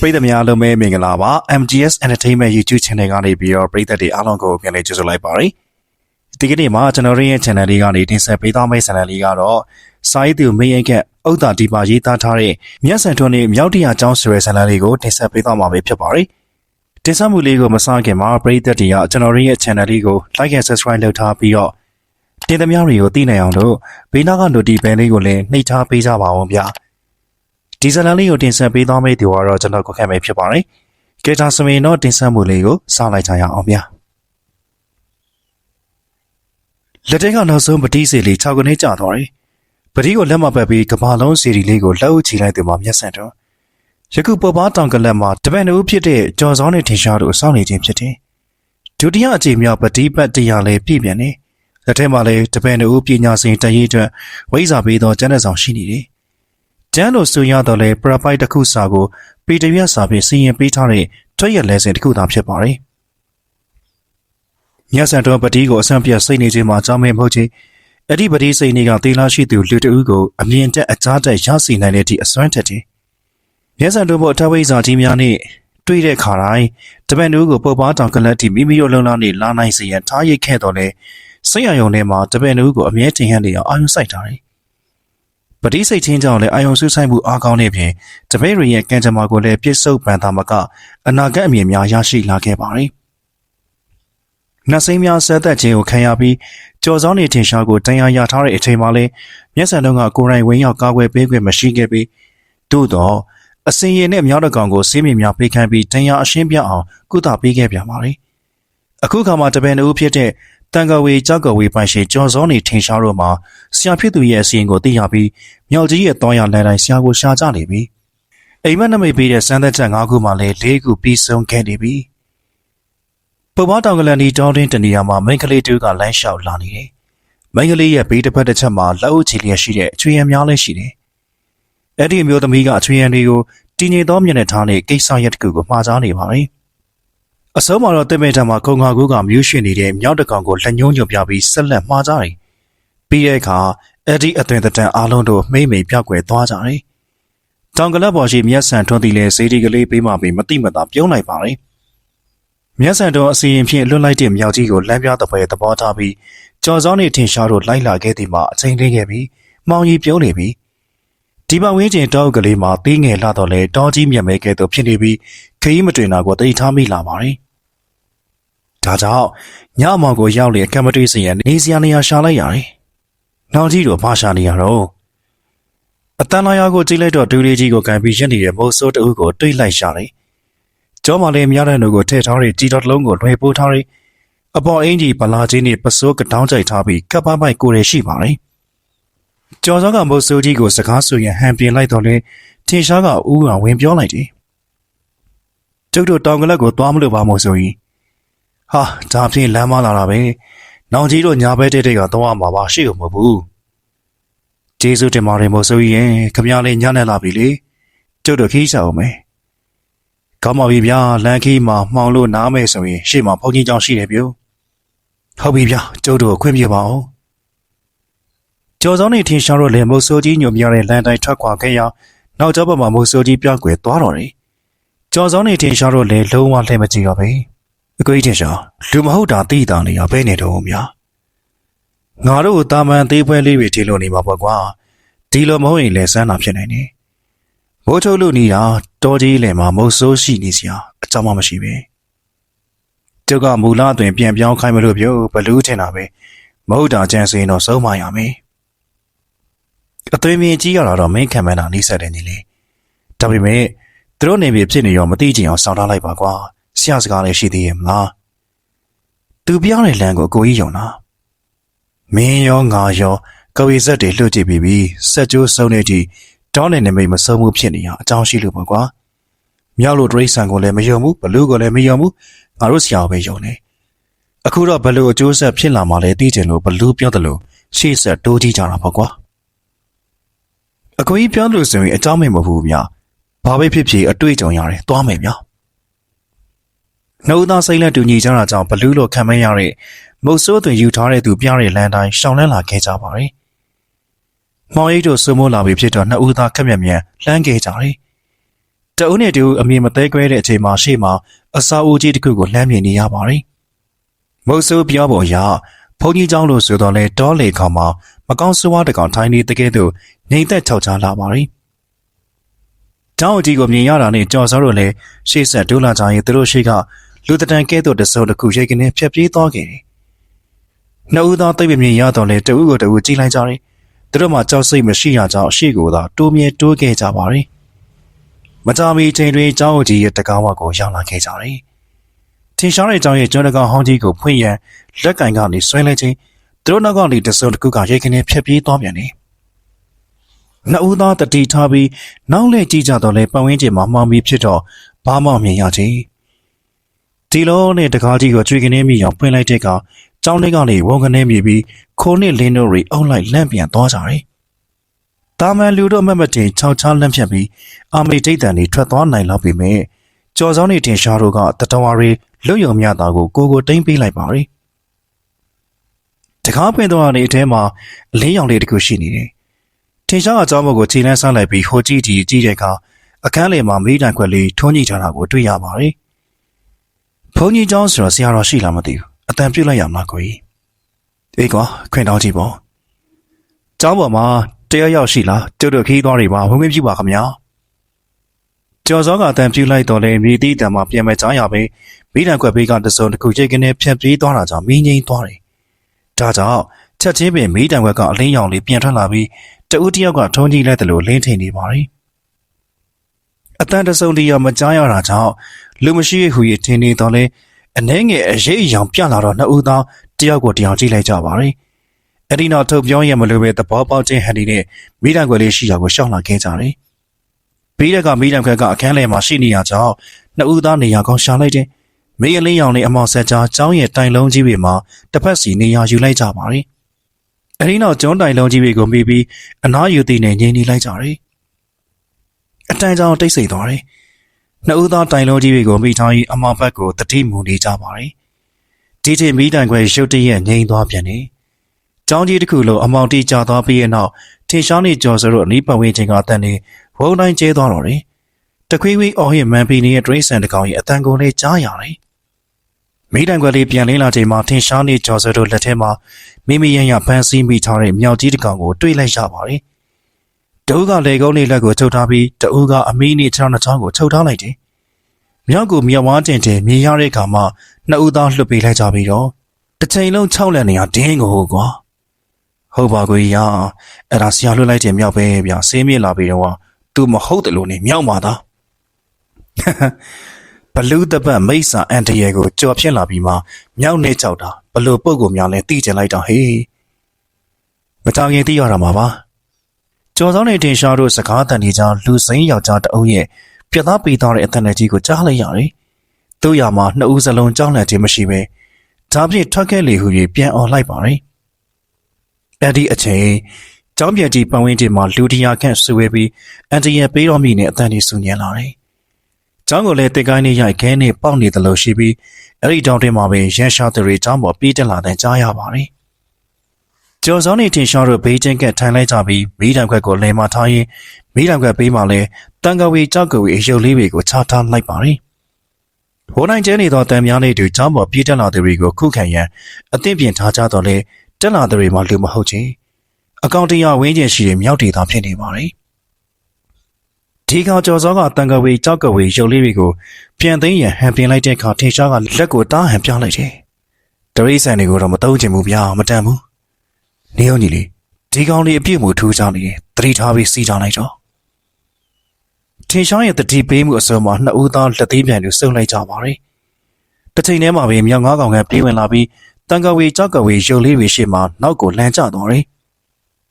ပရိသတ်များအားလုံးပဲမင်္ဂလာပါ MGS Entertainment YouTube Channel ကနေပြီးတော့ပရိသတ်တွေအားလုံးကိုပြန်လည်ကြိုဆိုလိုက်ပါရစေဒီကနေ့မှာကျွန်တော်တို့ရဲ့ channel လေးကနေတင်ဆက်ပေးသွားမယ့် channel လေးကတော့စာရေးသူမင်းအိတ်ကဥဒ္ဒါဒီပါရေးသားထားတဲ့မြတ်ဆန်ထွန်းနဲ့မြောက်တရာကျောင်းဆိုတဲ့ channel လေးကိုတင်ဆက်ပေးသွားမှာပဲဖြစ်ပါတယ်တင်ဆက်မှုလေးကိုမစခင်မှာပရိသတ်တွေကကျွန်တော်တို့ရဲ့ channel လေးကို like and subscribe လုပ်ထားပြီးတော့တင်သမျှတွေကိုသိနိုင်အောင်လို့ဘေးနားက notification လေးကိုလည်းနှိပ်ထားပေးကြပါအောင်ဗျာ ဒီဇလန်လေးကိုတင်ဆက်ပေးသွားမယ့်သူကတော့ကျွန်တော်ကိုခန့်ပဲဖြစ်ပါတယ်။ကေတာစမင်တော့တင်ဆက်မှုလေးကိုစလိုက်ကြရအောင်ဗျာ။လက်ထက်ကနောက်ဆုံးပတိစီလေး6ခုနဲ့ကြာသွားတယ်။ပတိကိုလက်မပတ်ပြီးကမာလုံးစီရီလေးကိုလှုပ်ချီလိုက်သူမှမျက်စံတော့ယခုပေါ်ပါတောင်ကလက်မှာတပန်တူဖြစ်တဲ့ကြော်စောင်းနဲ့ထင်ရှားတို့စောင့်နေခြင်းဖြစ်တယ်။ဒုတိယအကြိမ်မြောက်ပတိပတ်တရားလေးပြည့်ပြန်နေ။လက်ထက်မှာလည်းတပန်တူပညာစဉ်တရေးအတွက်ဝိဇ္ဇာပေးသောကျမ်းတဲ့ဆောင်ရှိနေတယ်။ ကျန်းလို့ဆိုရတော့လေပရပိုက်တစ်ခုစာကိုပေတရက်စာဖြင့်စီရင်ပေးထားတဲ့ထွက်ရလဲစဉ်တစ်ခုသာဖြစ်ပါတယ်။မြတ်ဆန်တော်ပတိကိုအဆန့်ပြတ်စိတ်နေခြင်းမှာကြောင်းမဲမဟုတ်ချေအဲ့ဒီပတိစိတ်နေကသေလာရှိသူလူတဦးကိုအမြင်တက်အကြားတက်ရရှိနိုင်တဲ့အထိအစွမ်းထက်တယ်။မြတ်ဆန်တော်ဘုအထဝိဇ္ဇာကြီးများနဲ့တွေ့တဲ့ခါတိုင်းတပန်တို့ကိုပုပ်ပါတောင်ကလတ်တီမိမိတို့လုံလောက်နေလာနိုင်စေရန်ထားရိတ်ခဲ့တော်လဲစိတ်အယုံထဲမှာတပန်တို့ကိုအမြဲတင်ဟန်နေအောင်အာရုံစိုက်ထားတယ်။ ပတိစိတ်ချင်းကြောင့်လည်းအာယုံဆူဆိုင်မှုအားကောင်းတဲ့ပြင်တပည့်တွေရဲ့ကံကြမ္မာကိုလည်းပြစ်ဆုပ်ပန်သားမကအနာဂတ်အမြင်များရရှိလာခဲ့ပါတယ်။နတ်စိမ်းများဆက်သက်ခြင်းကိုခံရပြီးကြော်စောင်းနေထင်ရှားကိုတရားရထားတဲ့အချိန်မှာလည်းမျက်စံတုံးကကိုယ်တိုင်ဝင်းရောက်ကာကွယ်ပေးခွင့်မရှိခဲ့ပြီးသို့တော့အစင်ရည်နဲ့မြောက်တကောင်ကိုစီးမြင်များပေးခန့်ပြီးတရားအရှင်းပြအောင်ကုသပေးခဲ့ပြန်ပါတယ်။အခုခါမှာတပည့်တို့ဖြစ်တဲ့ တန်ကဝေကြောက်ကဝေပိုင်ရှင်ကျော်စောနေထင်ရှားတို့မှာဆရာဖြစ်သူရဲ့အစီရင်ကိုသိရပြီးမြောက်ကြီးရဲ့တောင်းရလန်တိုင်းဆရာကိုရှာကြနေပြီအိမ်မက်နမိတ်ပေးတဲ့စမ်းသက်ချက်၅ခုမှလည်း၄ခုပြီးဆုံးခဲ့နေပြီပပတောင်ကလန်ဒီတောင်းတင်းတနေရာမှာမိန်းကလေးတူကလမ်းလျှောက်လာနေတယ်မိန်းကလေးရဲ့ဘေးတစ်ဖက်တစ်ချက်မှာလှုပ်ချီလျက်ရှိတဲ့အချွေရံများလည်းရှိတယ်အဲ့ဒီအမျိုးသမီးကအချွေရံတွေကိုတည်ငြိမ်သောမျက်နှာထားနဲ့ကိစ္စရက်တစ်ခုကိုမှားကြားနေပါပြီ အစုံမှာတော့တင်မေထံမှာခုံခါကူးကမြူးရှင်နေတဲ့မြောက်တကောင်ကိုလက်ညှိုးညွတ်ပြပြီးဆက်လက်မှားကြတယ်။ပြီးတဲ့အခါအဲ့ဒီအသွင်တန်အားလုံးတို့မိမ့်မိန်ပြောက်ွယ်သွားကြတယ်။တောင်ကလပ်ပေါ်ရှိမျက်စံထွန်းတီလဲစေဒီကလေးပေးမှပြီးမတိမတာပြုံးလိုက်ပါတယ်။မျက်စံတော်အစီရင်ဖြင့်လွတ်လိုက်တဲ့မြောက်ကြီးကိုလမ်းပြတဲ့ပွဲသဘောထားပြီးကြော်စောင်းနေထင်ရှားတို့လိုက်လာခဲ့သည်မှာအချိန်လေးခဲ့ပြီးမောင်ကြီးပြုံးနေပြီ။ဒီပဝင်းကျင်တောအုပ်ကလေးမှာသေးငယ်လာတော့လဲတောကြီးမြက်မဲကဲ့သို့ဖြစ်နေပြီးခရီးမတွင်တာကိုသိထားမိလာပါတယ်။ ဒါကြောင့်ညအမောင်ကိုရောက်လေကမ္မတိစရန်နေစရာနေရာရှာလိုက်ရတယ်။နောင်ကြီးတို့ဘာရှာနေရတော့အတန်လာယာကိုကြည့်လိုက်တော့ဒူလေးကြီးကိုကန်ပြီးရက်နေတဲ့မိုးစိုးတအုပ်ကိုတွေးလိုက်ရှာတယ်။ကျောမလေးများတဲ့လူကိုထည့်ထားတဲ့ကြီးတော်တစ်လုံးကိုလွှဲပိုးထားတယ်။အပေါ်အင်းကြီးဗလာကြီးနဲ့ပစိုးကတောင်းကြိုက်ထားပြီးကပ်ပပိုက်ကိုရရှိပါတယ်။ကျော်စောကမိုးစိုးကြီးကိုစကားဆိုရင်ဟန်ပြင်းလိုက်တော့လေထင်ရှားကဦးကဝင်ပြောလိုက်တယ်။ကျုပ်တို့တောင်ကလပ်ကိုသွားမလို့ပါမို့ဆိုရင် ဟာဒါဖြင့်လမ်းမလာတာပဲ။နောင်ကြီးတို့ညာဘက်တဲ့တဲ့ကတော့မှာပါရှိဦးမဟုတ်ဘူး။ကျေးဇူးတင်ပါတယ်မို့ဆိုရင်ခမရလေးညနေလာပြီလေ။ကျုပ်တို့ခီးစားအောင်မယ်။ကောင်းပါပြီဗျာလမ်းခီးမှာမှောင်လို့နားမယ်ဆိုရင်ရှေ့မှာဖုန်ကြီးကြောင်ရှိတယ်ပြို့။ဟုတ်ပြီဗျာကျုပ်တို့ကိုခွင့်ပြုပါအောင်။ကျော်စောင်းနေထင်ရှားတော့လေမို့ဆိုကြီးညိုမြတဲ့လမ်းတိုင်းထွက်ခွာခဲ့ရနောက်ကျောဘက်မှာမို့ဆိုကြီးပြောင်းကွယ်သွားတော့တယ်။ကျော်စောင်းနေထင်ရှားတော့လေလုံးဝလှည့်မကြည့်တော့ပဲ။ အကွေးတင်ရှာလူမဟုတ်တာသိတာနေရဘဲနေတော့များငါတို့တာမန်သေးပွဲလေးတွေထင်လို့နေမှာပေါ့ကွာဒီလိုမဟုတ်ရင်လည်းစမ်းတာဖြစ်နိုင်တယ်မိုးချုပ်လို့နေတာတော်ကြီးလည်းမှာမုတ်ဆိုးရှိနေစရာအကြောင်းမှမရှိပဲကျုပ်ကမူလအတွင်ပြန်ပြောင်းခိုင်းမလို့ပြောဘလူးထင်တာပဲမဟုတ်တာကြံစင်တော့ဆုံးမရမယ်အသွေးမြင်ကြီးရတာတော့မင်းခံမန်းတာနှိစက်တယ်ညီလေးဒါပေမဲ့သူတို့နေပြီဖြစ်နေရောမသိချင်အောင်စောင့်ထားလိုက်ပါကွာ ဆရာစကားလည်းရှိသေးရဲ့မလားသူပြောတဲ့လမ်းကိုအကိုကြီးယုံလားမင်းရောငါရောကဝေဆက်တွေလှုပ်ကြည့်ပြီးပြီစက်ကျိုးစုံနေကြည့်တောင်းနေနေမိတ်မဆုံးမှုဖြစ်နေရအကြောင်းရှိလို့ပေါ့ကွာမြောက်လို့တရိတ်ဆန်ကိုလည်းမယုံဘူးဘလူးကိုလည်းမယုံဘူးငါတို့ဆရာကိုပဲယုံတယ်အခုတော့ဘလူးအကျိုးဆက်ဖြစ်လာမှလည်းသိကြလို့ဘလူးပြောတယ်လို့ရှေ့ဆက်တိုးကြည့်ကြတာပေါ့ကွာအကိုကြီးပြောလို့ဆိုရင်အကြောင်းမမဟုတ်ဘူးဗျဘာပဲဖြစ်ဖြစ်အတွေ့အကြုံရတယ်သွားမယ်ဗျ နှုတ်သားစိတ်လက်တူညီကြတာကြောင့်ဘလူးလိုခံမရတဲ့မုတ်ဆိုးသွင်ယူထားတဲ့သူပြတဲ့လမ်းတိုင်းရှောင်လန်းလာခဲ့ကြပါတယ်။မောင်ရိပ်တို့ဆွမိုးလာပြီဖြစ်တော့နှစ်ဦးသားခက်မြက်မြက်လှမ်းခဲ့ကြတယ် တအုပ်နဲ့တူအမြင်မသေးခွဲတဲ့အချိန်မှာရှေ့မှာအစာအိုးကြီးတစ်ခုကိုလှမ်းမြင်နေရပါတယ်။မုတ်ဆိုးပြောပေါ်ရာဘုန်းကြီးเจ้าလို့ဆိုတော့လဲတောလေခေါမှာမကောင်းဆိုးဝါးတကောင်ထိုင်းနေတကယ်တော့ငိမ့်သက်ချောက်ချလာပါတယ်။เจ้าအကြီးကိုမြင်ရတာနဲ့ကြော်စောတို့လည်းရှေ့ဆက်ဒူးလာကြရင်သူတို့ရှိက လူတတန်ကဲ့သို့တစုံတစ်ခုရိတ်ကနေဖြတ်ပြေးသွားခဲ့တယ်။နှစ်ဦးသောသိပ္ပံမြင်ရတော့လဲတဦးကိုတဦးကြည့်လိုက်ကြတယ်။သူတို့မှကြောက်စိတ်မရှိရကြောင်းအရှိကိုသာတိုးမြဲတိုးခဲ့ကြပါရဲ့။မကြာမီချိန်တွင်ကျောင်းကြီးရဲ့တကားဝကိုရောက်လာခဲ့ကြတယ်။ထင်ရှားတဲ့ကျောင်းရဲ့ကျောင်းတကားဟောင်းကြီးကိုဖွင့်ရန်လက်ကင်ကနေဆွဲလိုက်ခြင်းသူတို့နောက်ကနေတစုံတစ်ခုကရိတ်ကနေဖြတ်ပြေးသွားပြန်တယ်။နှစ်ဦးသားတတိထားပြီးနောက်လဲကြည့်ကြတော့လဲပတ်ဝန်းကျင်မှာမှောင်ပြီးဖြစ်တော့ဘာမှမမြင်ရချင် ဒီလိုနဲ့တကားကြီးကိုကြွေကနေမိအောင်ဖွင့်လိုက်တဲ့ကကျောင်းထဲကနေဝုန်းကနေမြည်ပြီးခိုးနဲ့လင်းတို့တွေအုံလိုက်လန့်ပြန်သွားကြတယ်။တာမန်လူတို့အမတ်မတင်ခြောက်ချလန့်ဖြတ်ပြီးအာမေဒိတ်တန်တွေထွက်သွားနိုင်လောက်ပြီမဲ့ကြော်စောင်းနေတင်ရှားတို့ကတတဝါရီလွတ်ယုံမြတာကိုကိုကိုတိမ့်ပေးလိုက်ပါရီတကားပွင့်သွားတဲ့အထဲမှာအလေးရောင်လေးတစ်ခုရှိနေတယ်ထင်ရှားအကြောင်းမို့ကိုခြေလန်းဆန်းလိုက်ပြီးဟိုကြည့်ကြည့်ကြည့်တဲ့အခါအခန်းလေမှာမိတံခွက်လေးထုံးကြည့်ထားတာကိုတွေ့ရပါတယ် ဘုန်းကြီးကျောင်းဆိုတော့ဆရာတော်ရှိလားမသိဘူးအတန်ပြုတ်လိုက်ရမှာကိုကြီးအေးကွာခွင့်တောင်းကြည့်ပေါ့ကျောင်းပေါ်မှာတရားရောက်ရှိလားတို့တို့ခီးသွားတွေပါဝင်ဝင်ပြပါခင်ဗျာကျော်စောကအတန်ပြူလိုက်တော့လေမြေတီးတံမှာပြန်မဲ့ကြားရပဲမိတံခွက်ဘေးကတစုံတစ်ခုရိတ်ကနေဖြတ်ပြေးသွားတာကြောင့်မင်းငိမ့်သွားတယ်။ဒါကြောင့်ချက်ချင်းပင်မိတံခွက်ကအလင်းရောင်လေးပြန်ထွက်လာပြီးတဦးတယောက်ကထုံးကြီးလိုက်တယ်လို့လင်းထိန်နေပါရီ။ အတန်တစုံတရာမကြားရတာကြောင့်လူမရှိဟူ၍ထင်နေတော့လေအနှဲငယ်အရေးအယောင်ပြလာတော့နှစ်ဦးသားတယောက်ကိုတယောက်ကြည့်လိုက်ကြပါရီ။အဲ့ဒီနောက်ထုတ်ပြောရမလို့ပဲသဘောပေါက်ခြင်းဟန်ဒီနဲ့မိတံခွက်လေးရှိရာကိုရှောက်လာခဲ့ကြတယ်။ဘေးရက်ကမိတံခွက်ကအခန်းထဲမှာရှိနေရကြောင်းနှစ်ဦးသားနေရာကောင်းရှာလိုက်တယ်။မေးအလင်းရောင်နဲ့အမောင်ဆက်ကြားကျောင်းရဲ့တိုင်လုံးကြီးတွေမှာတစ်ဖက်စီနေရာယူလိုက်ကြပါရီ။အဲဒီနောက်ကျွန်းတိုင်လုံးကြီးတွေကိုမိပြီးအနားယူသည်နဲ့ငြိမ်နေလိုက်ကြရီ။ အတန်းကြောင်တိတ်ဆိတ်သွားတယ်။နှစ်ဦးသားတိုင်လုံးကြီးတွေကိုမိထားပြီးအမောင်ဘက်ကိုတတိမူနေကြပါရီ။ဒီချိန်မိတိုင်ခွဲရုတ်တရက်ငြိမ်သွားပြန်တယ်။ကျောင်းကြီးတစ်ခုလုံးအမောင်တီကျသွားပြီးတဲ့နောက်ထင်ရှားနေကြော်စတို့အနီးပတ်ဝန်းကျင်ကအတန်နေဝုံတိုင်းကျဲသွားတော့တယ်။တခွေးဝေးအော်ဟစ်မန်ပီနီရဲ့ဒရိတ်ဆန်တကောင်ရဲ့အတန်ကိုလည်းကြားရတယ်။မိတံခွက်လေးပြန်လင်းလာချိန်မှာထင်ရှားနေကြော်စတို့လက်ထဲမှာမိမိရန်ရဖန်ဆီးမိထားတဲ့မြောက်ကြီးတကောင်ကိုတွေ့လိုက်ရပါတယ်။ တအုပ်ကလေကုန်းလေးလက်ကိုချုပ်ထားပြီးတအုပ်ကအမီးနဲ့ခြေထောက်နှချောင်းကိုချုပ်ထားလိုက်တယ်။မြောက်ကိုမြောက်ဝါးတင်တင်မြင်ရတဲ့အခါမှာနှစ်ဦးသားလွတ်ပေးလိုက်ကြပြီးတော့တစ်ချိန်လုံး၆လက်နေရဒင်းကိုကွာ။ဟုတ်ပါကွေရအဲ့ဒါဆရာလွှတ်လိုက်တဲ့မြောက်ပဲဗျာဆေးမြစ်လာပြီးတော့သူမဟုတ်တယ်လို့နေမြောက်ပါသားဘလူးတပတ်မိတ်ဆာအန်တရဲကိုကြော်ဖြစ်လာပြီးမှမြောက်နေကြောက်တာဘလို့ပုတ်ကိုများလဲတီးကျင်လိုက်တော့ဟေးမတောင်ရင်တီးရတာမှာပါ ကျော်စောင်းနေတင်ရှားတို့စကားတန်နေကြလူစိမ်းယောက်ျားတအုပ်ရဲ့ပြတ်သားပေးသွားတဲ့အတန်နဲ့ကြီးကိုကြားလိုက်ရတယ်သူ့ရမှာနှစ်ဦးစလုံးကြောင်းလန့်ခြင်းမရှိပဲဒါဖြင့်ထွက်ခဲ့လေဟု၍ပြန်អော်လိုက်ပါတယ်အဲ့ဒီအချိန်ကျောင်းပြန်ကြီးပတ်ဝန်းကျင်မှာလူတရာခန့်ဆူဝဲပြီးအန်တရပေးတော်မိနဲ့အတန်ကြီးဆူညံလာတယ်။ကျောင်းကိုလည်းတင်ကိုင်းနဲ့ရိုက်ခဲနဲ့ပေါက်နေတယ်လို့ရှိပြီးအဲ့ဒီတောင်တွင်မှာပဲရန်ရှာသူတွေကျောင်းပေါ်ပြေးတက်လာတဲ့ကြားရပါတယ်။ ကျော်စောင်းနေတင်ရှာတို့ဘေးချင်းကထိုင်လိုက်ကြပြီးမိတံခွက်ကိုလင်မထားရင်းမိတံခွက်ပေးမှလည်းတန်ကဝေကြောက်ကဝေအယုတ်လေးတွေကိုချထားလိုက်ပါတယ်။ဘိုးနိုင်ကျဲနေသောတန်များလေးတွေကျောင်းပေါ်ပြေးတက်လာသူတွေကိုခုခံရန်အသင့်ပြင်ထားကြတော့လေတက်လာသူတွေမှလူမဟုတ်ချင်းအကောင့်တရားဝင်းကျင်ရှိတဲ့မြောက်ဒေသဖြစ်နေပါတယ်။ဒီကောင်ကျော်စောကတန်ကဝေကြောက်ကဝေရုပ်လေးတွေကိုပြန်သိမ်းရန်ဟန်ပြင်လိုက်တဲ့အခါထင်ရှားကလက်ကိုတားဟန်ပြလိုက်တယ်။တရိษံတွေကိုတော့မတုံးချင်ဘူးဗျာမတန်ဘူး။ နေုံကြီးလေးဒီကောင်လေးအပြည့်မှုထူးခြားနေတယ်သတိထားပြီးစီးကြလိုက်တော့ထင်ရှားရဲ့တတိပေးမှုအစုံမှာနှစ်ဦးသားလက်သေးပြန်လူစုံလိုက်ကြပါတယ်။တစ်ချိန်တည်းမှာပဲမြောက်ငါးကောင်ကပြေးဝင်လာပြီးတန်ကဝေကြောက်ကဝေရုပ်လေးတွေရှေ့မှာနောက်ကိုလမ်းကျသွားတယ်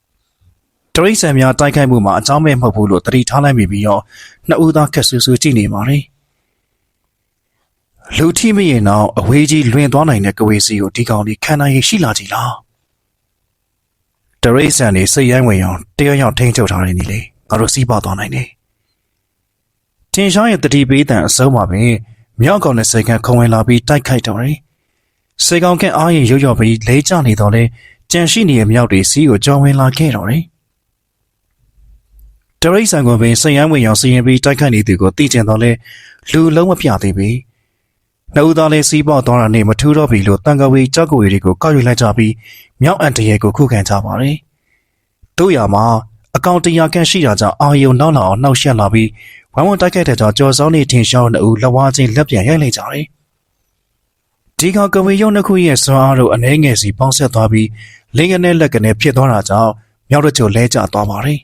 ။တရိษံများတိုက်ခိုက်မှုမှာအကြောင်းမဲ့မဟုတ်ဘူးလို့တတိထားလိုက်မိပြီးတော့နှစ်ဦးသားခက်ဆူဆူကြည့်နေပါတယ်။လူထိမရင်တော့အဝေးကြီးလွင်သွားနိုင်တဲ့ကဝေစီကိုဒီကောင်လေးခံနိုင်ရရှိလာကြည်လား။ တရိษံနေစိတ်ရိုင်းဝင်အောင်တရားရောက်ထိန်းချုပ်ထားနေလေငါတို့စီးပွားသွားနိုင်တယ်။တင်ရှားရဲ့တတိပေးတန်အစုံမှာပဲမြောက်ကောင်နဲ့စိတ်ကခုံဝင်လာပြီးတိုက်ခိုက်တော့တယ်။စိတ်ကောင်ကအားရင်ရွရွပြီးလဲကျနေတော့လေကြံရှိနေတဲ့မြောက်တွေစီးကိုကြောင်းဝင်လာခဲ့တော့တယ်။တရိတ်ဆန်ကိုပင်စိတ်ရမ်းဝင်ရောင်စီရင်ပြီးတိုက်ခိုက်နေသူကိုသိကျင်တော့လဲလူလုံးမပြသေးပြီ နှုတ်သားလေးစီးပေါက်သွားတာနဲ့မထူးတော့ပြီလို့တန်ကဝေကြောက်ကဝေတွေကိုကောက်ယူလိုက်ကြပြီးမြောက်အန်တရဲကိုခုခံကြပါတယ်တို့ရမှာအကောင့်တရာခန့်ရှိတာကြောင့်အာယုံနောက်လာအောင်နှောက်ယှက်လာပြီးဝမ်းဝမ်းတိုက်ခိုက်တဲ့ကြောင့်ကြော်စောင်းနေထင်ရှားတဲ့ဦးလက်ဝါးချင်းလက်ပြန်ရိုက်လိုက်ကြတယ်ဒီကောင်ကဝေရုံနှစ်ခုရဲ့စွမ်းအားတို့အနေငယ်စီပေါင်းဆက်သွားပြီးလင်းကနေလက်ကနေဖြစ်သွားတာကြောင့်မြောက်တို့ချိုလဲကျသွားပါတယ်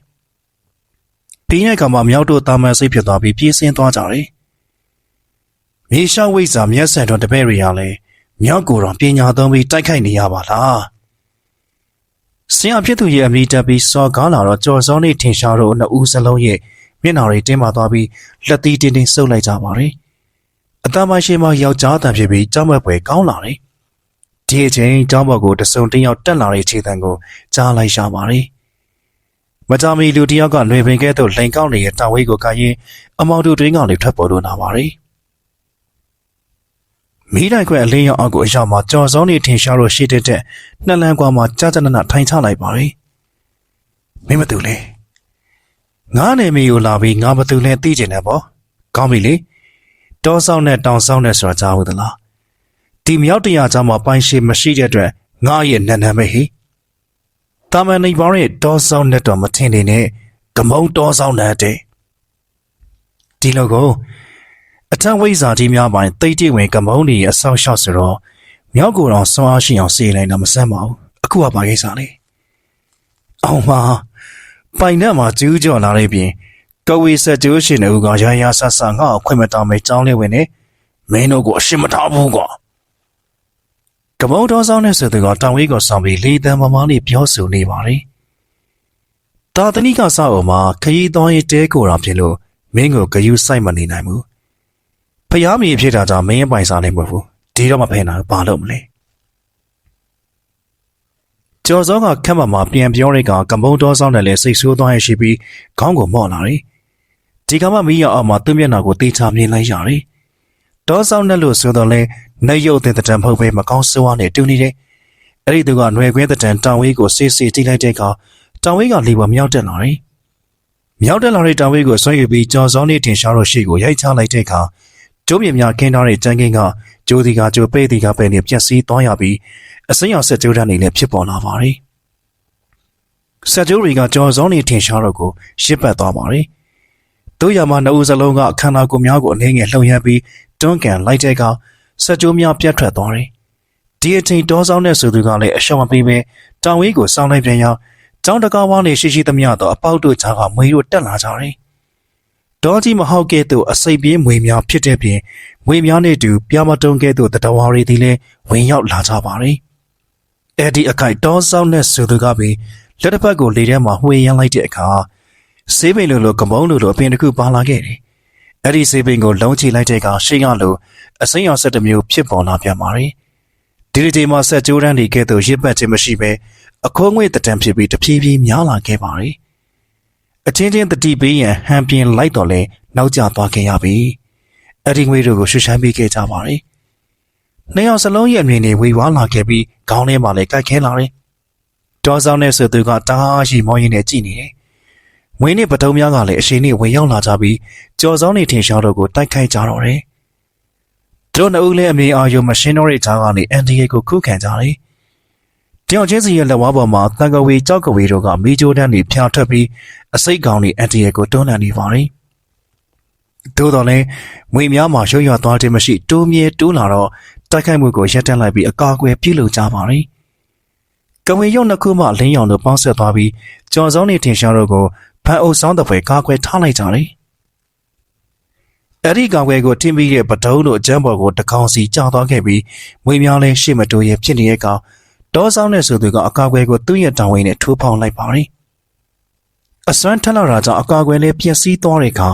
ပြီးတဲ့ကမှမြောက်တို့တာမန်စိတ်ဖြစ်သွားပြီးပြေးဆင်းသွားကြတယ် မြေရှောက်ဝိဇ္ဇာမျက်စံတော်တပည့်တွေရလဲမြောက်ကိုယ်တော်ပညာသုံးပြီးတိုက်ခိုက်နေရပါလားဆင်အဖြစ်သူရဲ့အမိတက်ပြီးစော်ကားလာတော့ကြော်စောနေထင်ရှားတော့နှစ်ဦးစလုံးရဲ့မျက်နှာတွေတင်းမာသွားပြီးလက်သီးတင်းတင်းဆုပ်လိုက်ကြပါတယ်အတမရှိမှယောက်ျားတန်ဖြစ်ပြီးကြောက်မက်ပွဲကောင်းလာတယ်ဒီအချိန်တောင်းဘော်ကိုတစုံတစ်ယောက်တက်လာတဲ့ခြေတံကိုကြားလိုက်ရှာပါတယ်မကြမီလူတစ်ယောက်ကလွယ်ပင်ကဲ့သို့လိန်ကောက်နေတဲ့တာဝေးကိုကရင်အမောင်တို့တွင်းကောင်တွေထွက်ပေါ်လို့နာပါတယ် မိလိုက်ခွဲအလင်းရောင်အောက်ကိုအရောက်မှာကြော်စောင်းနေထင်ရှားလို့ရှိတဲ့တဲ့နှစ်လန်းကွာမှာကြာကြာနနထိုင်ချလိုက်ပါပြီမင်းမတူလေငါနေမီကိုလာပြီးငါမတူလဲသိကျင်တယ်ပေါ့ကောင်းပြီလေတောဆောင်နဲ့တောင်ဆောင်နဲ့ဆိုတာကြားဘူးသလားဒီမြောက်တရာကြားမှာပိုင်ရှိမရှိတဲ့အတွက်ငါရဲ့နန်းနန်းပဲဟိတာမန်နေပါရဲ့တောဆောင်နဲ့တော့မထင်နေနဲ့ကမုံတောဆောင်နဲ့တဲ့ဒီလိုကို အထံဝိဇာကြီးများပိုင်းတိတ်တိဝင်ကမုံတွေအဆောင်ရှောက်ဆိုတော့မြောက်ကိုယ်တော်ဆွမ်းအားရှိအောင်စေးလိုက်တာမဆန်းပါဘူးအခုကပါကိစ္စလေအောင်ပါပိုင်နဲ့မှာကျူးကျော်လာတဲ့ပြင်ကဝေဆက်ကျိုးရှင်တို့ကရာရာဆဆငါ့ကိုခွင့်မတောင်းမေကြောင်းလေးဝင်နေမင်းတို့ကိုအရှင်းမထားဘူးကွာကမုံတော်ဆောင်တဲ့ဆိုသူကတောင်ဝေးကိုဆောင်ပြီးလေတံမမားလေးပြောဆိုနေပါတယ်တာတနိကဆောက်အုံမှာခရီးသွားရေးတဲကိုတာဖြစ်လို့မင်းကိုဂယုစိုက်မနေနိုင်ဘူး ဖျားမီဖြစ်တာကြောင့်မင်းပိုင်စားနေမှာဘူးဒီတော့မဖယ်နိုင်ဘာလို့မလဲကျော်စောကခက်မမှာပြန်ပြောတဲ့ကကမုံတော်ဆောင်တယ်လေစိတ်ဆိုးသွားရရှိပြီးခေါင်းကိုမော့လာတယ်ဒီကမှမီးရအောင်မှာသူ့မျက်နှာကိုတေချာမြင်လိုက်ရတယ်ဒေါ်ဆောင်နဲ့လို့ဆိုတော့လဲနှရုပ်တဲ့တံမဟုတ်ပဲမကောင်းဆိုးဝါးနဲ့တူနေတယ်အဲ့ဒီသူကຫນွယ်ခွဲတဲ့တံတောင်ဝေးကိုစေးစေးတိလိုက်တဲ့အခါတောင်ဝေးကလေပေါ်မြောက်တက်လာတယ်မြောက်တက်လာတဲ့တောင်ဝေးကိုဆွဲယူပြီးကြော်စောင်းနေထင်ရှားတော့ရှိကိုရိုက်ချလိုက်တဲ့အခါ ကျိုးမြင်များခင်းထားတဲ့တန်းကင်းကကျိုးဒီကကျိုးပဲ့ဒီကပဲ့နဲ့ပြက်စီးသွားရပြီးအစိမ်းအောင်ဆက်ကျိုးတန်းနေလည်းဖြစ်ပေါ်လာပါတယ်ဆက်ကျိုးတွေကကြော်စောင်းနေထင်ရှားတော့ကိုရှစ်ပတ်သွားပါတယ်တို့ရမှာနှုတ်စလုံးကအခန္ဓာကိုယ်များကိုအနေငယ်လှုံရပြီးတွန်းကန်လိုက်တဲ့အခါဆက်ကျိုးများပြတ်ထွက်သွားတယ်ဒီအချိန်တောဆောင်တဲ့ဆိုသူကလည်းအရှောင်မပေးပဲတောင်ဝေးကိုစောင်းလိုက်ပြန်ရောက်ကျောင်းတကားဝါးနေရှိရှိသမျှတော့အပေါက်တို့ကြားကမွေတို့တက်လာကြတယ် ဒေါ်ကြီးမဟုတ်ကဲ့သို့အစိပ်ပြင်းမွေများဖြစ်တဲ့ပြင်မွေများနဲ့တူပြမတုံးကဲ့သို့တတဝါရီသည်လည်းဝင်ရောက်လာကြပါသည်အဲ့ဒီအခိုက်တောဆောင်တဲ့ဆိုသူကပင်လက်တစ်ဖက်ကိုလေထဲမှာဝှေရမ်းလိုက်တဲ့အခါဆေးပိန်လိုလိုကမုံလိုလိုအပင်တစ်ခုပါလာခဲ့တယ်အဲ့ဒီဆေးပိန်ကိုလုံးချလိုက်တဲ့အခါရှေ့ကလိုအစိမ်းအောင်ဆက်တစ်မျိုးဖြစ်ပေါ်လာပြန်ပါသည်ဒီဒီဒီမှာဆက်ကြိုးတန်းတွေကဲ့သို့ရစ်ပတ်ခြင်းမရှိဘဲအခိုးငွေတတန်ဖြစ်ပြီးတဖြည်းဖြည်းများလာခဲ့ပါသည် အချင်းချင်းတတိပေးရန်ဟန်ပြင်းလိုက်တော့လဲနောက်ကျသွားခဲ့ရပြီအဲ့ဒီငွေတို့ကိုရှုရှိုင်းပေးခဲ့ကြပါသည်နှစ်ယောက်စလုံးရဲ့အမြင်တွေဝေဝါးလာခဲ့ပြီးခေါင်းထဲမှာလည်းကြိုက်ခဲလာတယ်ဒေါ်ဆောင်တဲ့ဆိုသူကတားရှိမောင်းရင်းနဲ့ကြည်နေတယ်ငွေနဲ့ပထုံးများကလည်းအရှိန်နဲ့ဝင်ရောက်လာကြပြီးကြော်စောင်းနေထင်ရှားတော့ကိုတိုက်ခိုက်ကြတော့တယ်သူတို့နှစ်ဦးလည်းအမြင်အာရုံမရှင်းတော့တဲ့ကြားကနေအန်ဒီယေကိုခုခံကြတယ် တယောက်ချင်းစီရဲ့လက်ဝါးပေါ်မှာတန်ကဝေကြောက်ကဝေတို့ကမီဂျိုတန်းတွေဖျားထွက်ပြီးအစိတ်ကောင်တွေအန်တီရဲ့ကိုတွန်းလှန်နေပါတယ်။သို့တော်လည်းမွေများမှာရွရွသွားခြင်းမရှိတိုးမြဲတိုးလာတော့တိုက်ခိုက်မှုကိုရပ်တန့်လိုက်ပြီးအကာအကွယ်ပြုလုပ်ကြပါတယ်။ကဝေရုံနှစ်ခုမှလင်းရောင်တို့ပေါင်းဆက်သွားပြီးကြော်စောင်းနေထင်ရှားတို့ကိုဖန်အုပ်ဆောင်တဲ့ဖွယ်ကာကွယ်ထားလိုက်ကြတယ်။အဲ့ဒီကောင်ကွယ်ကိုထင်းပြီးတဲ့ပတုံးတို့အကျမ်းပေါ်ကိုတကောင်စီကြာသွားခဲ့ပြီးမွေများလဲရှေ့မတိုးရဖြစ်နေတဲ့ကောင် ဒေါ်ဆောင်တဲ့ဆိုသူကအကာအကွယ်ကိုသူ့ရဲ့တောင်ဝင်းနဲ့ထိုးဖောက်လိုက်ပါတယ်။အစွမ်းထက်လာတာကြောင့်အကာအကွယ်လေးပျက်စီးသွားတဲ့အခါ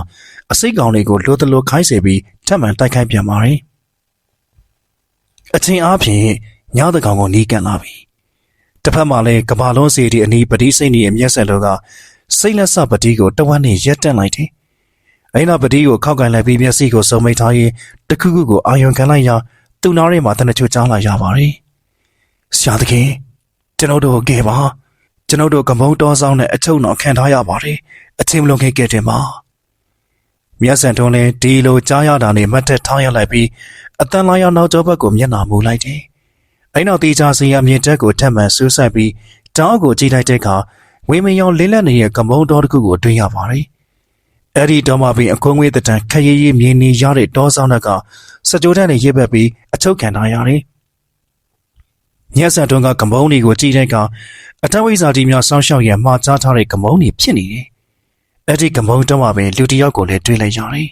အစိတ်ကောင်တွေကိုလိုတလိုခိုင်းစေပြီးထပ်မံတိုက်ခိုက်ပြန်ပါတယ်။အချင်းအားဖြင့်ညတကောင်ကိုနီးကပ်လာပြီ။တစ်ဖက်မှာလည်းကဘာလုံးစီဒီအနီးပတိစိတ်နီရဲ့မျက်စက်လုံးကစိတ်လက်ဆပတိကိုတဝန်းနဲ့ရက်တက်လိုက်တယ်။အဲ့နောက်ပတိကိုခောက်ကန်လိုက်ပြီးမျက်စိကိုစုံမိတ်ထားရင်တခုခုကိုအာယုံခံလိုက်ရာသူ့နားထဲမှာတနချိုကြားလာရပါတယ်။ ဆရာသခင်ကျွန်တော်တို့ကဲပါကျွန်တော်တို့ကမုံတော်ဆောင်နဲ့အချုံတော်ခံထားရပါတယ်အထင်မလွန်ခဲ့ခဲ့တယ်မှာမြတ်ဆန်တွန်းလည်းဒီလိုကြားရတာနဲ့မတ်တက်ထောင်းရလိုက်ပြီးအတန်လာရောက်နောက်ကျောဘက်ကိုမျက်နှာမူလိုက်တယ်။အဲ့နောက်တေချာစီရမြင့်တက်ကိုထပ်မံဆူးဆက်ပြီးတောင်းကိုကြည့်လိုက်တဲ့အခါဝင်းမယောင်လင်းလက်နေတဲ့ကမုံတော်တစ်ခုကိုတွေ့ရပါတယ်။အဲ့ဒီတော့မှပင်အကုန်းငွေတံခရီးရီးမြင်းနေရတဲ့တောဆောင်ကစကြိုတန်းနဲ့ရစ်ပတ်ပြီးအချုပ်ခံထားရတယ်။ မြတ်ဆန်တွန်းကကမုံတွေကိုကြည့်တဲ့အခါအထဝိဇာတိများစောင်းရှောက်ရန်မှားကြားထားတဲ့ကမုံတွေဖြစ်နေတယ်။အဲ့ဒီကမုံတော့မှပင်လူတစ်ယောက်ကိုလည်းတွေ့လိုက်ရတယ်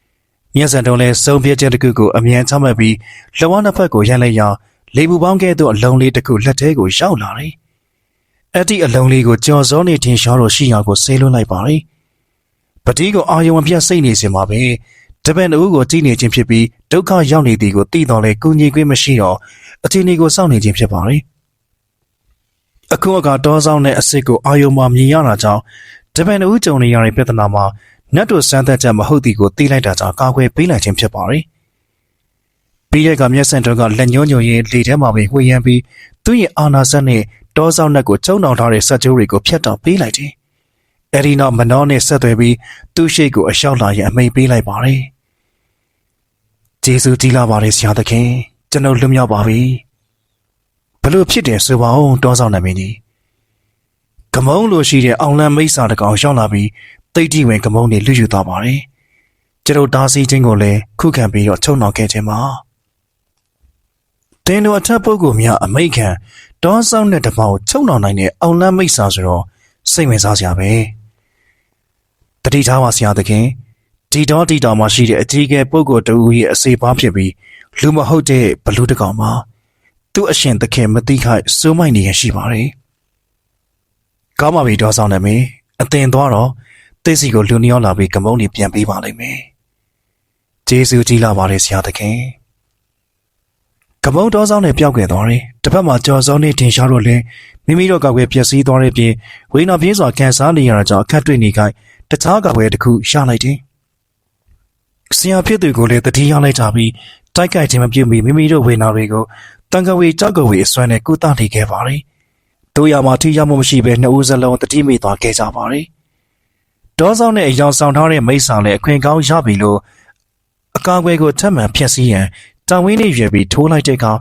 ။မြတ်ဆန်တွန်းလည်းစုံပြချက်တစ်ခုကိုအမြန်ချမှတ်ပြီးလဝနှစ်ဖက်ကိုရန်လိုက်ရာလေပူပေါင်းကဲ့သို့အလုံးလေးတစ်ခုလက်ထဲကိုရောက်လာတယ်။အဲ့ဒီအလုံးလေးကိုကြော်စောနေထင်ရှားတော့ရှိရာကိုဆေးလွှတ်လိုက်ပါတယ်။ပတိကိုအာယုံအပြတ်စိတ်နေစင်မှာပဲတပည့်တို့ကိုကြည်နေခြင်းဖြစ်ပြီးဒုက္ခရောက်နေသည်ကိုသိတော်လဲကုညီခွင့်မရှိတော့ အချိန်လေးကိုစောင့်နေခြင်းဖြစ်ပါတယ်။အခုအခါတောဆောင်တဲ့အစ်စ်ကိုအာယုံမှာမြင်ရတာကြောင့်တပည့်တို့ကြုံနေရတဲ့ပြဿနာမှာနတ်တို့စမ်းသပ်ချက်မဟုတ်သည်ကိုသိလိုက်တာကြောင့်ကာကွယ်ပေးလိုက်ခြင်းဖြစ်ပါတယ်။ပြီးရကမျက်စံတော်ကလက်ညှိုးညွှန်ရင်လေထဲမှာပဲဝှေ့ရမ်းပြီးသူ့ရဲ့အာနာစက်နဲ့တောဆောင်နှက်ကိုကျုံနှောင်ထားတဲ့ဆက်ကြိုးတွေကိုဖျက်တောက်ပေးလိုက်တယ်။အဲဒီနောက်မနောနဲ့ဆက်သွယ်ပြီးသူ့ရှိကိုအလျှောက်လာရင်အမိန်ပေးလိုက်ပါတယ်။ဂျေဇုကြီးလာပါတယ်ဆရာသခင်။ ကျွန်တော်လွတ်မြောက်ပါပြီ။ဘလို့ဖြစ်တယ်ဆိုပါဦးတောဆောင်နှက်မင်းကြီး။ကမုံလိုရှိတဲ့အောင်လန်းမိတ်စာတကောင်ရှောင်းလာပြီးတိတ်တိဝင်ကမုံတွေလူယူသွားပါတယ်။ကျွန်တော်တားဆီးခြင်းကိုလည်းခုခံပြီးတော့ချုံနှောင်ခဲ့ခြင်းပါ။တင်းတို့အထက်ပုဂ္ဂိုလ်များအမိတ်ခံတောဆောင်တဲ့တမောက်ချုံနှောင်နိုင်တဲ့အောင်လန်းမိတ်စာဆိုတော့စိတ်ဝင်စားစရာပဲ။တတိထားပါဆရာသခင်ဒီတော့ဒီတော်မှာရှိတဲ့အကြီးအကဲပုဂ္ဂိုလ်တူရဲ့အစေပါဖြစ်ပြီး လူမဟုတ်တဲ့ဘလူးတကောင်မှာသူ့အရှင်သခင်မသိခိုက်စိုးမိုက်နေရရှိပါတယ်။ကောင်းပါပြီတောဆောင်တယ်မင်းအသင်သွားတော့တိတ်စီကိုလူနှစ်ယောက်လာပြီးကမုန်းနေပြန်ပေးပါလိမ့်မယ်။ဂျေဇူးကြီးလာပါတယ်ဆရာသခင်။ကမုန်းတော်ဆောင်နဲ့ပျောက်ခဲ့သွားတယ်။တစ်ဖက်မှာကြော်စောနေတင်ရှားတော့လေမိမိတို့ကောက်ွယ်ပျက်စီးသွားတဲ့ပြင်ဝိနာပြင်းစွာကန်စားနေရတာကြောင့်အခက်တွေ့နေခိုင်းတခြားကောက်ွယ်တစ်ခုရလိုက်တယ်။ဆရာဖြစ်သူကိုလည်းတတိယလိုက်ကြပြီး တိုက်ကြိုက်ခြင်းမပြုမီမိမိတို့ဝိနာတွေကိုတန်ခဝေကြောက်ကဝေအစွမ်းနဲ့ကုသနေခဲ့ပါတယ်။တို့ရမှာထိရောက်မှုမရှိဘဲနှစ်ဦးစလုံးတတိမိသွားခဲ့ကြပါတယ်။ဒေါဆောင်နဲ့အယောင်ဆောင်ထားတဲ့မိတ်ဆာလည်းအခွင့်ကောင်းရပြီလို့အကာအကွယ်ကိုထပ်မံဖျက်ဆီးရန်တောင်ဝင်းလေးရွယ်ပြီးထိုးလိုက်တဲ့အခါ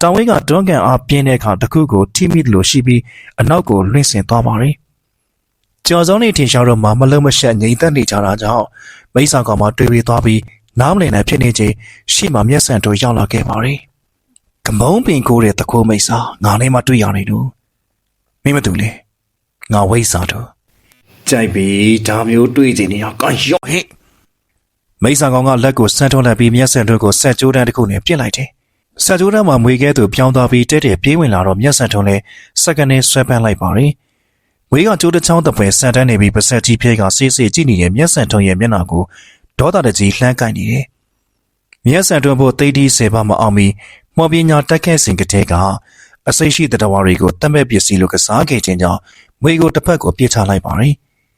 တောင်ဝင်းကတွန်းကန်အားပြင်းတဲ့အခါတစ်ခုကိုထိမိလို့ရှိပြီးအနောက်ကိုလွင့်ဆင်သွားပါတယ်။ကျော်စောင်းနေထင်ရှားတော့မှမလုံးမရှက်ငြိမ်သက်နေကြတာကြောင့်မိတ်ဆာကောင်မှတွေ့ပြီးသွားပြီး နားမလည်နိုင်ဖြစ်နေချိန်ရှေ့မှာမျက်စံတို့ရောက်လာခဲ့ပါတယ်။ကမုံပင်ကိုတဲ့တခိုးမိတ်ဆာငါနဲ့မှတွေ့ရနေလို့မင်းမတူလေငါဝိတ်စာတို့ကြိုက်ပြီဒါမျိုးတွေ့ချင်နေအောင်ကန်ရော့ဟဲ့မိတ်ဆာကောင်ကလက်ကိုဆန်းထုတ်လိုက်ပြီးမျက်စံတို့ကိုဆက်ကြိုးတန်းတစ်ခုနဲ့ပြစ်လိုက်တယ်။ဆက်ကြိုးတန်းမှာမွေခဲသူပြောင်းသွားပြီးတဲတဲပြေးဝင်လာတော့မျက်စံထုံးလဲစက္ကန့်နဲ့ဆွဲပန်းလိုက်ပါတယ်။မွေးကကြိုးတစ်ချောင်းတစ်ပွဲဆန်တန်းနေပြီးပါဆက်ကြီးဖြဲကဆေးဆေးကြည့်နေတဲ့မျက်စံထုံးရဲ့မျက်နှာကို ဒေါသတကြီးလှမ်းကိုက်နေတယ်။မျက်စံထုံးဖို့တိတ်တီးဆယ်ပါမအောင်ပြီးမော်ပညာတက်ခဲ့စဉ်ကတည်းကအစိတ်ရှိတဲ့တဝါတွေကိုတတ်မဲ့ပစ္စည်းလိုကစားခဲ့ခြင်းကြောင့်မွေကိုတစ်ဖက်ကိုပြစ်ချလိုက်ပါတယ်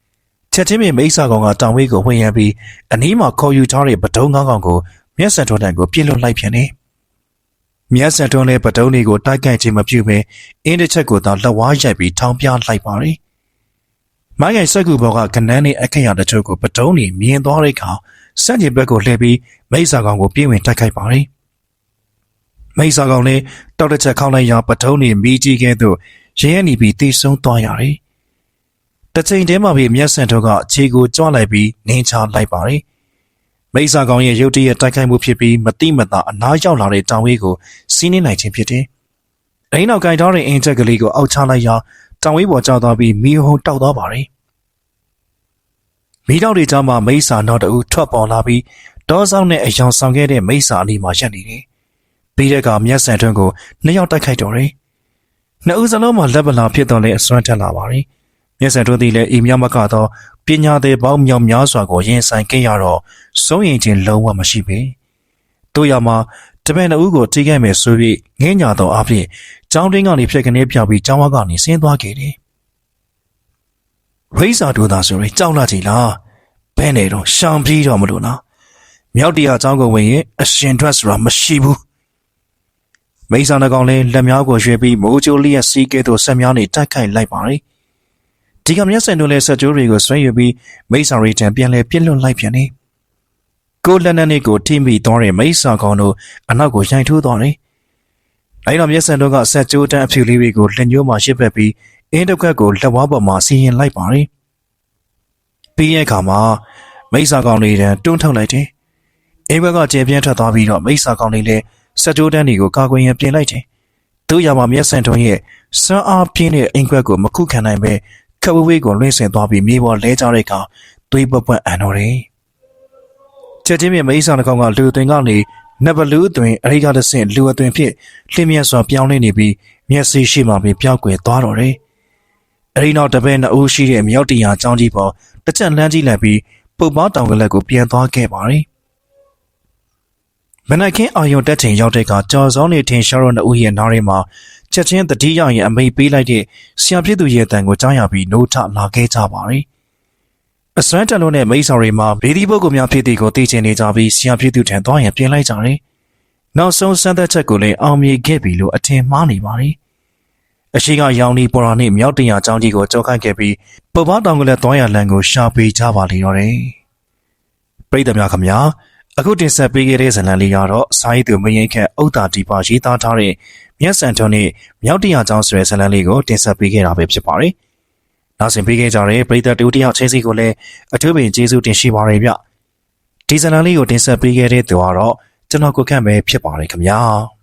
။ချက်ချင်းမြေမိတ်ဆာကောင်ကတောင်ဝေးကိုဝင်ရပြီးအနီးမှာခေါ်ယူထားတဲ့ပတုံးကောင်းကောင်ကိုမျက်စံထုံးတန်ကိုပြစ်လွတ်လိုက်ပြန်တယ်။မျက်စံထုံးလည်းပတုံးလေးကိုတိုက်ခိုက်ခြင်းမပြုဘဲအင်းတစ်ချက်ကိုသာလက်ဝါးရိုက်ပြီးထောင်ပြလိုက်ပါတယ်။ မိုင်းငယ်စက်ကူဘောကကနန်းနဲ့အခက်ရတချို့ကိုပတုံးနေမြင်သွားတဲ့အခါစက်ကြီးဘက်ကိုလှည့်ပြီးမိတ်ဆာကောင်ကိုပြင်းဝင်တိုက်ခိုက်ပါတယ်။မိတ်ဆာကောင်လည်းတောက်တစ်ချက်ခေါင်းလိုက်ရာပတုံးနေမိကြီးကဲသို့ရဲရဲနေပြီးတိဆုံးသွားရတယ်။တစ်ချိန်တည်းမှာပဲမျက်စံတို့ကခြေကိုကြွလိုက်ပြီးနင်းချလိုက်ပါတယ်။မိတ်ဆာကောင်ရဲ့ရုတ်တရက်တိုက်ခိုက်မှုဖြစ်ပြီးမတိမတာအနားရောက်လာတဲ့တောင်ဝေးကိုစီးနှင်းနိုင်ခြင်းဖြစ်တယ်။အိမ်နောက်ကင်ထားတဲ့အင်ချက်ကလေးကိုအောက်ချလိုက်ရာ တောင်ဝေးပေါ်ကျသွားပြီးမီးဟုံတောက်သွားပါတယ်။မီးတောက်တွေကြားမှာမိတ်ဆာနောက်တအူထွက်ပေါ်လာပြီးဒေါဆောင်နဲ့အယောင်ဆောင်ခဲ့တဲ့မိတ်ဆာအနီးမှာရပ်နေတယ်။ပြီးတဲ့ကမျက်စံထွန်းကိုနှစ်ယောက်တိုက်ခိုက်တော့တယ်။နှစ်ဦးစလုံးမှာလက်ပလာဖြစ်တော့လဲအစွမ်းထက်လာပါတယ်။မျက်စံထွန်းသည်လည်းအိမ်မြမကတော့ပညာသည်ပေါင်းမြောင်များစွာကိုရင်ဆိုင်ခဲ့ရတော့စိုးရင်ချင်းလုံးဝမရှိပေ။တို့ရမှာ တပည့်နှုတ်ကိုထိခိုက်မယ်ဆိုပြီးငင်းညာတော့အဖြစ်ကျောင်းတွင်းကနေဖြတ်ကနေပြောက်ပြီးကျောင်းဝကနေဆင်းသွားခဲ့တယ်။ရိစာတို့သာဆိုရင်ကြောက်လာကြည်လား။ဘဲနေတော့ရှောင်ပြေးတော့မလို့နော်။မြောက်တရားကျောင်းကိုဝင်ရင်အရှင်ထွက်ဆိုတာမရှိဘူး။မိစ္ဆာနှကောင်လည်းလက်များကိုရွှေပြီးမိုးချိုလျက်စီးကဲသို့ဆက်များနေတိုက်ခိုက်လိုက်ပါရီ။ဒီကမျက်စံတို့လည်းဆက်ကြိုးတွေကိုဆွဲယူပြီးမိစ္ဆာရီတံပြန်လဲပြစ်လွတ်လိုက်ပြန်နေ ကိုလက်နက်နဲ့ကိုထိမိသွားတဲ့မိစ္ဆာကောင်တို့အနောက်ကိုရိုက်ထိုးသွားတယ်အဲဒီတော့မျက်စံတို့ကဆက်ကြိုးတန်းအဖြူလေးတွေကိုလက်ညှိုးမှာရှစ်ဖက်ပြီးအင်းတစ်ခွက်ကိုလက်ဝါးပေါ်မှာစီရင်လိုက်ပါတယ်ပြီးရဲ့အခါမှာမိစ္ဆာကောင်တွေတန်းတွန်းထုတ်လိုက်တယ်အင်းဘက်ကကျေပြင်းထွက်သွားပြီးတော့မိစ္ဆာကောင်တွေလည်းဆက်ကြိုးတန်းတွေကိုကာကွယ်ရန်ပြင်လိုက်တယ်တို့ရမှာမျက်စံတို့ရဲ့စွမ်းအားပြင်းတဲ့အင်ခွက်ကိုမခုခံနိုင်ပဲခပ်ဝေးဝေးကိုလွှင့်ဆင်သွားပြီးမြေပေါ်လဲကျတဲ့အခါသွေးပွက်ပွက်အန်တော့တယ်။ ချက်ချင်းမြမိတ်ဆောင်တစ်ကောင်ကလူအသွင်ကနေနဘလူးအသွင်အရိကတဆင့်လူအသွင်ဖြစ်လျင်မြတ်စွာပြောင်းလဲနေပြီးမျက်စိရှိမှပဲပျောက်ကွယ်သွားတော့တယ်။အဲဒီနောက်တပည့်နှစ်ဦးရှိတဲ့မြောက်တရားចောင်းကြီးပေါ်တစ်ချက်လှမ်းကြည့်လိုက်ပြီးပုပ်ပားတောင်ကလက်ကိုပြန်သွားခဲ့ပါတယ်။မနက်ခင်းအာယုံတက်ချိန်ရောက်တဲ့အခါကြော်စောင်းနေထင်ရှားတော့နှစ်ဦးရဲ့နားထဲမှာချက်ချင်းတတိယရင်အမိတ်ပေးလိုက်တဲ့ဆရာဖြစ်သူရဲ့အတန်ကိုကြားရပြီးနိုးထလာခဲ့ကြပါတယ်။ အစွမ်းတန်လို့နဲ့မိတ်ဆောင်တွေမှာဗီဒီပုဂ္ဂိုလ်များဖြစ်တဲ့ကိုသိချင်နေကြပြီးဆရာဖြစ်သူထံသွားရင်ပြင်လိုက်ကြတယ်။နောက်ဆုံးစမ်းသပ်ချက်ကိုလည်းအောင်မြင်ခဲ့ပြီလို့အထင်မှားနေပါတယ်။အရှိကရောင်နီပေါ်ရာနဲ့မြောက်တရာចောင်းကြီးကိုကြောက်ခိုက်ခဲ့ပြီးပုပ္ပတောင်ကလေးသွားရလန်ကိုရှာပေးကြပါလေတော့တယ်။ပရိသတ်များခင်ဗျာအခုတင်ဆက်ပေးခဲ့တဲ့ဇာတ်လမ်းလေးကတော့စာရေးသူမရင်ခက်ဥဒ္ဒါဒီပါရေးသားထားတဲ့မြတ်စံထွန်းနဲ့မြောက်တရာကျောင်းဆိုတဲ့ဇာတ်လမ်းလေးကိုတင်ဆက်ပေးခဲ့တာပဲဖြစ်ပါတယ်။ နောက်ဆင်ပေးခဲ့ကြတဲ့ပရိသတ်တူတယောက်ချင်းစီကိုလည်းအထူးပင်ကျေးဇူးတင်ရှိပါရဗျ။ဒီဇာတ်လမ်းလေးကိုတင်ဆက်ပေးခဲ့တဲ့သူကတော့ကျွန်တော်ကိုခန့်ပဲဖြစ်ပါတယ်ခင်ဗျာ။